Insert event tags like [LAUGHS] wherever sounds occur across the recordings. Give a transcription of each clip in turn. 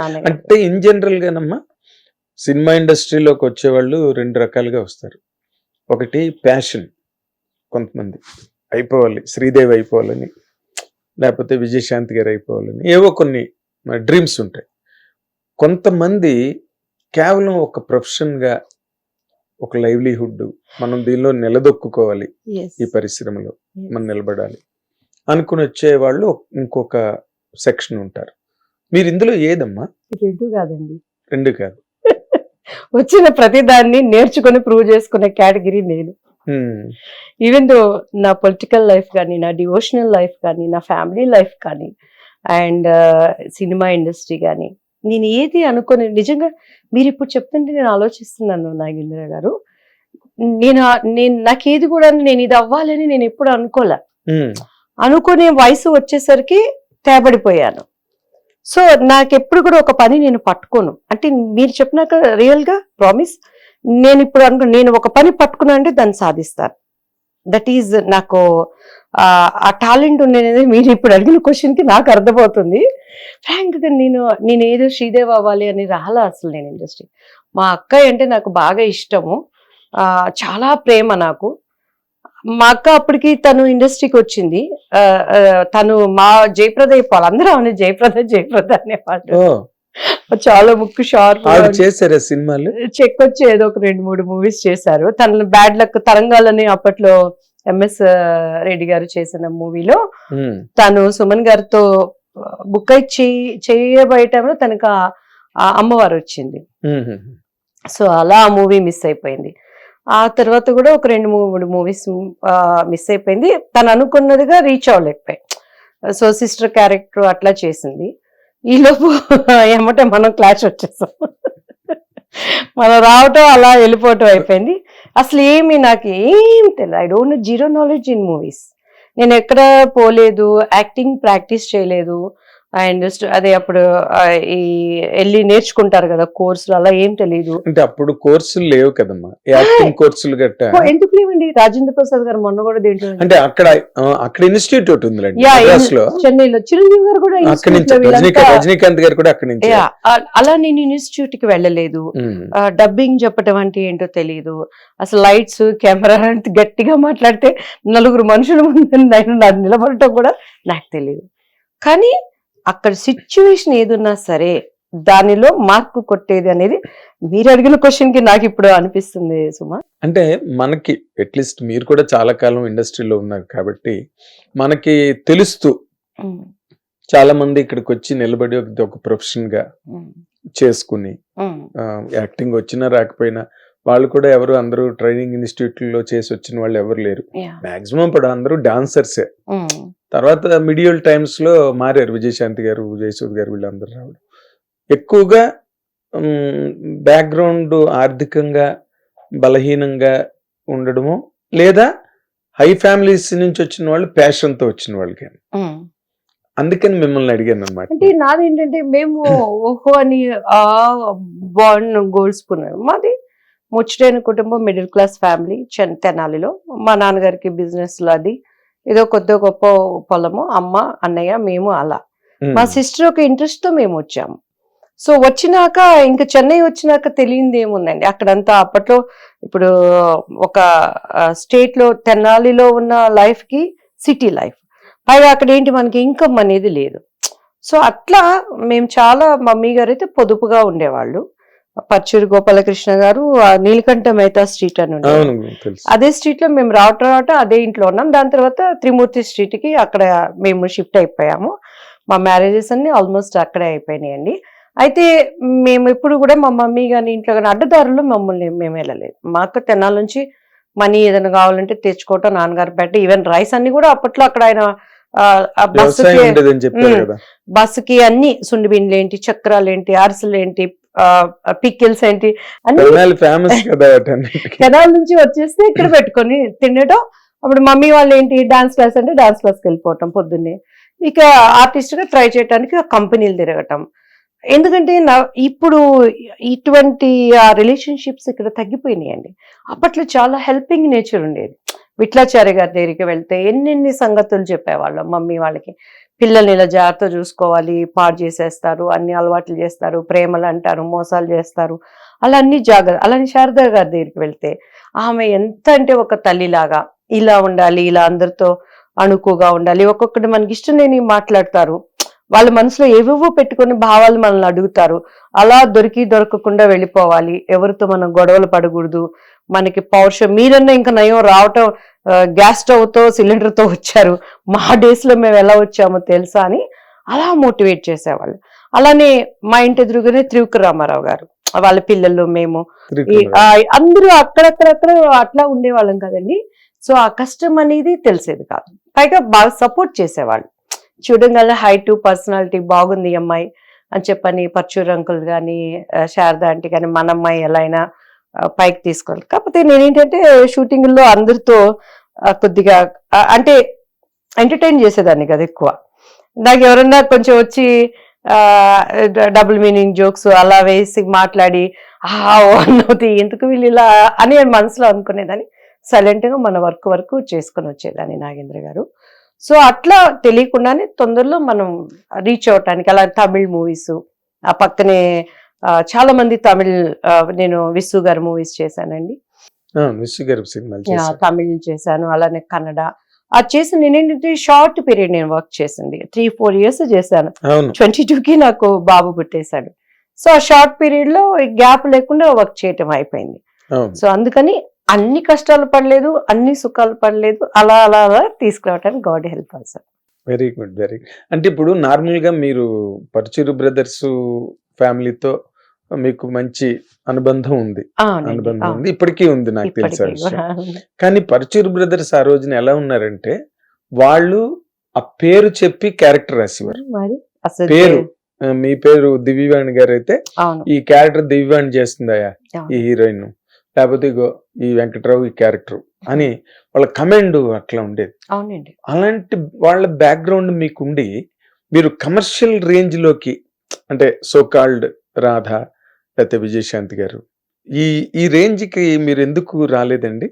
అంటే in general గానమ్మా cinema ఇండస్ట్రీలోకి వచ్చేవాళ్ళు రెండు రకాలుగా వస్తారు. ఒకటి ప్యాషన్ కొంతమంది అయిపోవాలి శ్రీదేవి అయిపోవాలని లేకపోతే విజయశాంతి గారు అయిపోవాలని ఏవో కొన్ని డ్రీమ్స్ ఉంటాయి. కొంతమంది కేవలం ఒక ప్రొఫెషన్గా ఒక లైవ్లీహుడ్ మనం దీనిలో నిలదొక్కుకోవాలి. ఈ పరిశ్రమలో. మనం నిలబడాలి. అనుకుని వచ్చేవాళ్ళు ఇంకొక సెక్షన్ ఉంటారు. మీరు ఇందులో ఏదమ్మా? రెండు కాదండి. రెండు కాదు. [LAUGHS] వచ్చిన ప్రతి దాన్ని నేర్చుకొని ప్రూవ్ చేసుకునే కేటగిరీ నేను. ఈవెన్ దో నా పొలిటికల్ లైఫ్ కానీ నా డివోషనల్ లైఫ్ కానీ నా ఫ్యామిలీ లైఫ్ కానీ అండ్ సినిమా ఇండస్ట్రీ కానీ నేను ఏది అనుకోని నిజంగా మీరు ఇప్పుడు చెప్తుంటే నేను ఆలోచిస్తున్నాను నాగేంద్ర గారు. నేను నేను నాకేది కూడా నేను ఇది అవ్వాలని నేను ఎప్పుడు అనుకోలే. అనుకునే వయసు వచ్చేసరికి తేబడిపోయాను. సో నాకు ఎప్పుడు కూడా ఒక పని నేను పట్టుకోను. అంటే మీరు చెప్పినాక రియల్గా ప్రామిస్ నేను ఇప్పుడు అనుకో నేను ఒక పని పట్టుకున్నా అంటే దాన్ని సాధిస్తాను. దట్ ఈజ్ నాకు ఆ, టాలెంట్ ఉండేది మీరు ఇప్పుడు అడిగిన క్వశ్చన్కి నాకు అర్థమవుతుంది. ఫ్రాంక్గా నేను నేను ఏదో శ్రీదేవ్ అవ్వాలి అని రాలా అసలు నేను ఇండస్ట్రీ మా అక్క అంటే నాకు బాగా ఇష్టము. చాలా ప్రేమ నాకు. మా అక్క అప్పటికి తను ఇండస్ట్రీకి వచ్చింది. తను మా జయప్రద అయిపోవాలి. అందరూ అవును జయప్రద జయప్రద అనేవాళ్ళు చాలా ముక్కు షార్ప్ చేశారా సినిమాలు? చెక్ వచ్చి ఏదో ఒక రెండు మూడు మూవీస్ చేశారు. తన బ్యాడ్ లక్ తరంగాలని అప్పట్లో ఎంఎస్ రెడ్డి గారు చేసిన మూవీలో. తను సుమన్ గారితో బుక్ అయి చేయి- చేయబోయే టైంలో తనకు అమ్మవారు వచ్చింది. సో అలా ఆ మూవీ మిస్ అయిపోయింది. ఆ తర్వాత కూడా ఒక రెండు మూడు మూవీస్ మిస్ అయిపోయింది. తను అనుకున్నదిగా రీచ్ అవ్వలేకపోయాయి సో సిస్టర్ క్యారెక్టర్ అట్లా చేసింది. ఈలోపు ఏమంటే [LAUGHS] మనం క్లాష్ వచ్చేసాం. మనం రావటం అలా వెళ్ళిపోవటం అయిపోయింది. అసలు ఏమి నాకు ఏం తెలియదు I don't zero knowledge in movies నేను ఎక్కడ పోలేదు యాక్టింగ్ ప్రాక్టీస్ చేయలేదు. అండ్ అదే అప్పుడు ఈ వెళ్ళి నేర్చుకుంటారు కదా కోర్సులు అలా ఏం తెలియదు అంటే అప్పుడు కోర్సులు లేవు కదమ్మా. యాక్టింగ్ కోర్సులు గట్ట? ఎందుకు లేవండి? రాజేంద్ర ప్రసాద్ గారు మొన్న కూడా దేంట్లో అంటే అక్కడ అక్కడ ఇన్స్టిట్యూట్లో చెన్నైలో. చిరంజీవి గారు కూడా అక్కడి నుంచి రజనీకాంత్ గారు కూడా అక్కడి నుంచి. అలా నేను ఇన్స్టిట్యూట్కి వెళ్ళలేదు. డబ్బింగ్ చెప్పటం అంటే ఏంటో తెలియదు అసలు లైట్స్ కెమెరా గట్టిగా మాట్లాడితే నలుగురు మనుషుల ముందు నేను నిలబడటం కూడా నాకు తెలియదు కానీ అక్కడ సిచ్యువేషన్ ఏదున్నా సరే దానిలో మార్కు కొట్టేది అనేది మీరు అడిగిన క్వశ్చన్కి నాకు ఇప్పుడు అనిపిస్తుంది సుమా. అంటే మనకి అట్లీస్ట్ మీరు కూడా చాలా కాలం ఇండస్ట్రీలో ఉన్నారు కాబట్టి మనకి తెలుస్తూ చాలా మంది ఇక్కడికి వచ్చి నిలబడి ఒక- ప్రొఫెషన్గా చేసుకుని యాక్టింగ్ వచ్చినా రాకపోయినా వాళ్ళు కూడా ఎవరు అందరూ ట్రైనింగ్ ఇన్స్టిట్యూట్లో చేసి వచ్చిన వాళ్ళు ఎవరు లేరు. మాక్సిమం ఇప్పుడు అందరూ డాన్సర్సే తర్వాత మిడియల్ టైమ్స్లో మారారు విజయశాంతి గారు జయసూద్ గారు వీళ్ళందరూ రావడం. ఎక్కువగా బ్యాక్గ్రౌండ్ ఆర్థికంగా బలహీనంగా ఉండడము లేదా హై ఫ్యామిలీస్ నుంచి వచ్చిన వాళ్ళు passion తో వచ్చిన వాళ్ళకి. అందుకని మిమ్మల్ని అడిగాను అనమాట అంటే నాది ఏంటంటే మేము ఓహో అని బాండ్ గోల్స్కున్నాం మాది ముచ్చటైన కుటుంబం మిడిల్ క్లాస్ ఫ్యామిలీ చెన్ తెనాలిలో. మా నాన్నగారికి బిజినెస్లో అది ఏదో కొద్ది గొప్ప పొలము అమ్మ అన్నయ్య మేము అలా. మా సిస్టర్ ఒక ఇంట్రెస్ట్తో మేము వచ్చాము. సో వచ్చినాక ఇంకా చెన్నై వచ్చినాక తెలియంది ఏముందండి? అక్కడంతా అప్పట్లో ఇప్పుడు ఒక స్టేట్లో తెనాలిలో ఉన్న లైఫ్కి సిటీ లైఫ్. పైగా అక్కడ ఏంటి మనకి ఇన్కమ్ అనేది లేదు. సో అట్లా మేము చాలా మమ్మీ గారు అయితే పొదుపుగా ఉండేవాళ్ళు. పచ్చూరి గోపాలకృష్ణ గారు నీలకంఠ మెహతా స్ట్రీట్ అని అదే స్ట్రీట్లో మేము రావటం రావటం అదే ఇంట్లో ఉన్నాం. దాని తర్వాత త్రిమూర్తి స్ట్రీట్కి అక్కడ మేము షిఫ్ట్ అయిపోయాము. మా మ్యారేజెస్ అన్ని ఆల్మోస్ట్ అక్కడే అయిపోయినాయండి. అయితే మేము ఎప్పుడు కూడా మా మమ్మీ కానీ ఇంట్లో కానీ అడ్డదారుల్లో మమ్మల్ని మేము వెళ్ళలేదు. మాకు తెనాల నుంచి మనీ ఏదైనా కావాలంటే తెచ్చుకోవటం నాన్నగారు పెట్ట ఈవెన్ రైస్ అన్ని కూడా అప్పట్లో అక్కడ ఆయన బస్సుకి బస్సుకి అన్ని సుండిబిండ్లు ఏంటి చక్రాలు ఏంటి అరిసెలు ఏంటి పిక్కిల్స్ ఏంటి? అన్ని తెనాలి ఫేమస్ కదా కెనాల్ నుంచి వచ్చేస్తే ఇక్కడ పెట్టుకొని తినడం. అప్పుడు మమ్మీ వాళ్ళు ఏంటి? డాన్స్ క్లాస్ అంటే డాన్స్ క్లాస్కి వెళ్ళిపోవటం పొద్దున్నే. ఇక ఆర్టిస్ట్గా ట్రై చేయడానికి కంపెనీలు తిరగటం. ఎందుకంటే నా ఇప్పుడు ఇటువంటి ఆ రిలేషన్షిప్స్ ఇక్కడ తగ్గిపోయినాయండి. అప్పట్లో చాలా హెల్పింగ్ నేచర్ ఉండేది. విట్లాచారి గారి దగ్గరికి వెళ్తే ఎన్నెన్ని సంగతులు చెప్పేవాళ్ళం మమ్మీ వాళ్ళకి. పిల్లల్ని ఇలా జాగ్రత్త చూసుకోవాలి పాడు చేసేస్తారు అన్ని అలవాట్లు చేస్తారు ప్రేమలు అంటారు మోసాలు చేస్తారు. అలా అన్ని జాగ్రత్త అలాని శారదా గారి దగ్గరికి వెళ్తే ఆమె ఎంత అంటే ఒక తల్లిలాగా ఇలా ఉండాలి ఇలా అందరితో అణుకుగా ఉండాలి. ఒక్కొక్కటి మనకి ఇష్టం లేని మాట్లాడతారు. వాళ్ళ మనసులో ఏవేవో పెట్టుకొని భావాలు మనల్ని అడుగుతారు. అలా దొరికి దొరకకుండా వెళ్ళిపోవాలి. ఎవరితో మనం గొడవలు పడకూడదు. మనకి పౌరుషం మీరన్నా ఇంకా నయం రావటం గ్యాస్ స్టవ్తో సిలిండర్తో వచ్చారు. మా డేస్లో మేము ఎలా వచ్చామో తెలుసా అని అలా మోటివేట్ చేసేవాళ్ళు. అలానే మా ఇంటి ఎదురుగానే త్రివిక్ర రామారావు గారు వాళ్ళ పిల్లలు మేము. అందరూ అక్కడక్కడక్కడ అట్లా ఉండేవాళ్ళం కదండి. సో ఆ కష్టం అనేది తెలిసేది కాదు. పైగా బాగా సపోర్ట్ చేసేవాళ్ళు. చూడంగానే హైట్ పర్సనాలిటీ బాగుంది అమ్మాయి అని చెప్పని పర్చూర్ అంకుల్ కానీ శారద ఆంటీ కానీ మన అమ్మాయి ఎలా అయినా పైకి తీసుకోవాలి కాకపోతే నేనేంటంటే షూటింగ్లో అందరితో కొద్దిగా అంటే ఎంటర్టైన్ చేసేదాన్ని కదా ఎక్కువ. నాకు ఎవరన్నా కొంచెం వచ్చి డబుల్ మీనింగ్ జోక్స్ అలా వేసి మాట్లాడి అన్నది ఎందుకు వీళ్ళు ఇలా? అని మనసులో అనుకునేదాన్ని. సైలెంట్గా మన వర్క్ వరకు చేసుకొని వచ్చేదాన్ని నాగేంద్ర గారు. సో అట్లా తెలియకుండానే తొందరలో మనం రీచ్ అవటానికి అలా తమిళ్ మూవీస్ ఆ పక్కనే చాలా మంది తమిళ్ నేను విసు గారు మూవీస్ చేశానండి. విశ్వ గారి సినిమాలు. తమిళ్ చేశాను అలానే కన్నడ. అది చేసి నేనేంటంటే షార్ట్ పీరియడ్ నేను వర్క్ చేసింది. త్రీ ఫోర్ ఇయర్స్ చేశాను. ట్వంటీ కి నాకు బాబు పుట్టేశాడు. సో ఆ షార్ట్ పీరియడ్లో గ్యాప్ లేకుండా వర్క్ చేయటం అయిపోయింది. సో అందుకని అన్ని కష్టాలు పడలేదు అన్ని సుఖాలు పడలేదు అలా అలా అలా తీసుకురావటానికి God help sir. Very good very అంటే ఇప్పుడు నార్మల్గా మీరు పరుచిరు బ్రదర్స్ ఫ్యామిలీతో మీకు మంచి అనుబంధం ఉంది. అనుబంధం ఉంది. ఇప్పటికీ ఉంది నాకు తెలిసిన విషయం. కానీ పరుచిరు బ్రదర్స్ ఆ రోజున ఎలా ఉన్నారంటే వాళ్ళు ఆ పేరు చెప్పి క్యారెక్టర్ రాసేవారు. పేరు మీ పేరు దివ్యవాణి గారు అయితే ఈ క్యారెక్టర్ దివ్యవాణి చేస్తుందయా. ఈ హీరోయిన్. లేకపోతే ఇగో ఈ వెంకట్రావు ఈ క్యారెక్టర్ అని వాళ్ళ కమెండ్ అట్లా ఉండేది. అవునండి. అలాంటి వాళ్ళ బ్యాక్గ్రౌండ్ మీకుండి మీరు కమర్షియల్ రేంజ్లోకి అంటే సో కాల్డ్ రాధ లేకపోతే విజయశాంతి గారు. ఈ ఈ రేంజ్కి మీరు ఎందుకు రాలేదండి?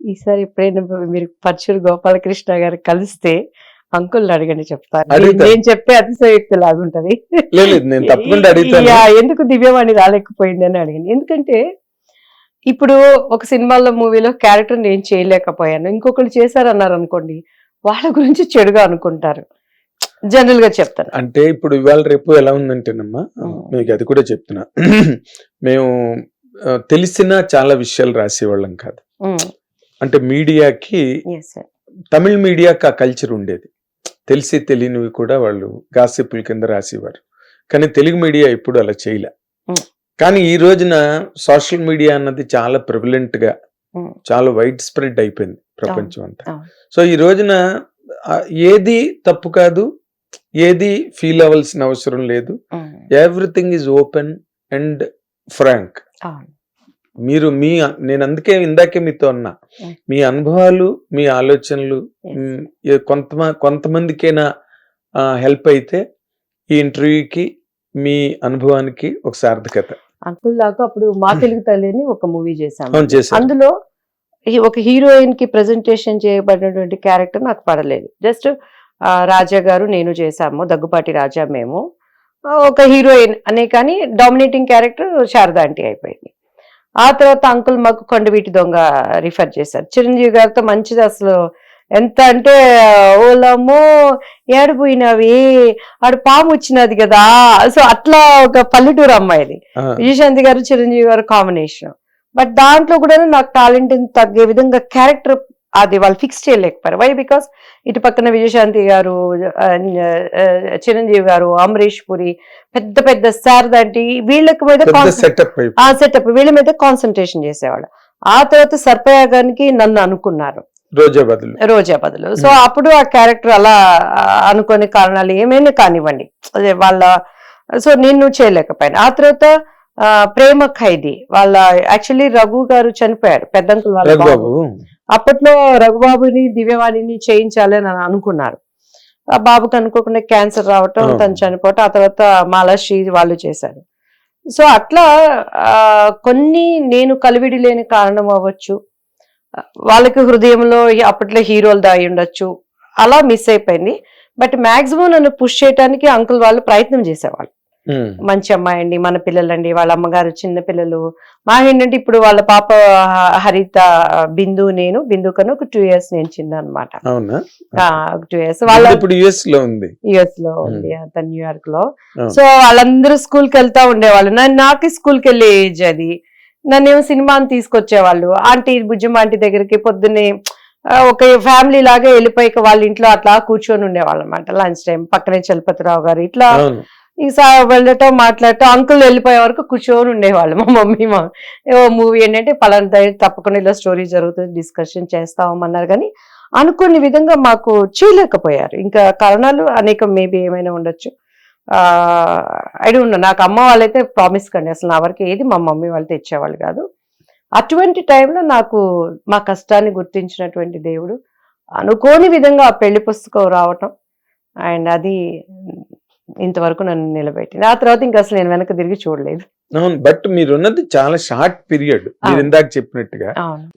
ఈసారి ఎప్పుడైనా మీరు పరచూరు గోపాలకృష్ణ గారు కలిస్తే అంకుల్ అడగండి అడుగుతా. నేను చెప్పే అతిశయోక్తి లాగుంటది. ఎందుకు దివ్యవాణి రాలేకపోయింది అని అడిగింది. ఎందుకంటే ఇప్పుడు ఒక సినిమాలో మూవీలో క్యారెక్టర్ నేను చేయలేకపోయాను. ఇంకొకరు చేశారన్నారు అనుకోండి వాళ్ళ గురించి చెడుగా అనుకుంటారు. జనరల్గా చెప్తాను. అంటే ఇప్పుడు ఇవాళ రేపు ఎలా ఉందంటేనమ్మా. మీకు అది కూడా చెప్తున్నా. [CLEARS THROAT] మేము తెలిసిన చాలా విషయాలు రాసేవాళ్ళం కాదు. అంటే మీడియాకి తమిళ మీడియాకి ఆ కల్చర్ ఉండేది. తెలిసి తెలియనివి కూడా వాళ్ళు గాసిప్పుల కింద రాసేవారు. కానీ తెలుగు మీడియా ఇప్పుడు అలా చేయలే. కానీ ఈ రోజున సోషల్ మీడియా అన్నది చాలా ప్రివలెంట్గా చాలా వైడ్ స్ప్రెడ్ అయిపోయింది ప్రపంచం అంతా. సో ఈ రోజున ఏది తప్పు కాదు ఏది ఫీల్ అవ్వాల్సిన అవసరం లేదు. Everything is open and frank మీరు మీ నేను అందుకే ఇందాకే మీతో అన్నా. మీ అనుభవాలు మీ ఆలోచనలు కొంత కొంతమందికైనా హెల్ప్ అయితే ఈ ఇంటర్వ్యూకి మీ అనుభవానికి ఒక సార్థకత. అంకుల్ దాకా అప్పుడు మా తెలుగు తల్లి అని ఒక మూవీ చేశాము అందులో ఒక హీరోయిన్కి ప్రెజెంటేషన్ చేయబడినటువంటి క్యారెక్టర్ నాకు పడలేదు. జస్ట్ రాజా గారు నేను చేశాము దగ్గుపాటి రాజా మేము. ఒక హీరోయిన్ అనే కానీ డామినేటింగ్ క్యారెక్టర్ శారదా ఆంటీ అయిపోయింది. ఆ తర్వాత అంకుల్ మాకు కొండవీటి దొంగ రిఫర్ చేశారు. చిరంజీవి గారితో మంచిది అసలు ఎంత అంటే ఓలమ్మో ఏడిపోయినవి ఆడు పాము వచ్చినది కదా. సో అట్లా ఒక పల్లెటూరు అమ్మాయిది. విజయశాంతి గారు చిరంజీవి గారు కాంబినేషన్ బట్ దాంట్లో కూడా నాకు టాలెంట్ తగ్గే విధంగా క్యారెక్టర్ అది వాళ్ళు ఫిక్స్ చేయలేకపోయారు. వై బికాస్ ఇటు పక్కన విజయశాంతి గారు చిరంజీవి గారు అమరీష్ పురి పెద్ద పెద్ద శారదంటి వీళ్ళకి మీద సెటప్ ఆ సెటప్ వీళ్ళ మీద కాన్సన్ట్రేషన్ చేసేవాళ్ళు. ఆ తర్వాత సర్పయ్య గారికి నన్ను అనుకున్నారు. రోజా బదులు. రోజా బదులు. So Hmm. అప్పుడు ఆ క్యారెక్టర్ అలా అనుకోని కారణాలు ఏమైనా కానివ్వండి. అదే వాళ్ళ సో నేను చేయలేకపోయాను. ఆ తర్వాత ప్రేమ ఖైదీ వాళ్ళ యాక్చువల్లీ రఘు గారు చనిపోయారు. పెద్దంకులు వాళ్ళ. అప్పట్లో రఘుబాబుని దివ్యవాణిని చేయించాలి అని అనుకున్నారు. ఆ బాబుకి అనుకోకుండా క్యాన్సర్ రావటం. తను చనిపోవటం ఆ తర్వాత మాలాశ్రీ వాళ్ళు చేశారు. సో అట్లా కొన్ని నేను కలివిడి లేని కారణం అవ్వచ్చు. వాళ్ళకి హృదయంలో అప్పట్లో హీరోలు దాగి ఉండొచ్చు. అలా మిస్ అయిపోయింది. బట్ మాక్సిమం నన్ను పుష్ చేయడానికి అంకుల్ వాళ్ళు ప్రయత్నం చేసేవాళ్ళు. మంచి అమ్మాయి అండి మన పిల్లలండి వాళ్ళ అమ్మగారు చిన్న పిల్లలు. మా ఏంటంటే ఇప్పుడు వాళ్ళ పాప హరిత బిందు నేను బిందు కన్నా ఒక టూ ఇయర్స్ నేను చిన్న అనమాట టూ ఇయర్స్ వాళ్ళ ఇప్పుడు యుఎస్లో ఉంది. యుఎస్లో ఉంది అతను న్యూయార్క్లో. సో వాళ్ళందరూ స్కూల్కి వెళ్తా ఉండేవాళ్ళు. నన్ను నాకు స్కూల్కి వెళ్ళే ఏజ్ అది. నన్ను ఏమో సినిమాని తీసుకొచ్చేవాళ్ళు. ఆంటీ బుజ్జమ్మ ఆంటీ దగ్గరికి పొద్దున్నే ఒక ఫ్యామిలీ లాగా వెళ్ళిపోయి వాళ్ళ ఇంట్లో అట్లా కూర్చొని ఉండేవాళ్ళు అనమాట లంచ్ టైం పక్కనే చలపతిరావు గారు ఇట్లా అవును వెళ్ళటం మాట్లాడటం అంకుల్ వెళ్ళిపోయే వరకు కూర్చొని ఉండేవాళ్ళు. మా మమ్మీ మా ఏవో మూవీ ఏంటంటే పలానా దగ్గర తప్పకుండా ఇలా స్టోరీ జరుగుతుంది డిస్కషన్ చేస్తామన్నారు కానీ అనుకునే విధంగా మాకు చేయలేకపోయారు. ఇంకా కారణాలు అనేక మేబీ ఏమైనా ఉండొచ్చు. ఐడి ఉన్న నాకు అమ్మ వాళ్ళైతే ప్రామిస్ కండి అసలు నా వరకు ఏది మా మమ్మీ వాళ్ళు తెచ్చేవాళ్ళు కాదు. అటువంటి టైంలో నాకు మా కష్టాన్ని గుర్తించినటువంటి దేవుడు అనుకోని విధంగా ఆ పెళ్ళి పుస్తకం రావటం. అండ్ అది ఇంతవరకు నన్ను నిలబెట్టింది. ఆ తర్వాత ఇంకా అసలు నేను వెనక తిరిగి చూడలేదు. అవును బట్ మీరున్నది చాలా షార్ట్ పీరియడ్. మీరు. ఇందాక చెప్పినట్టుగా. అవును.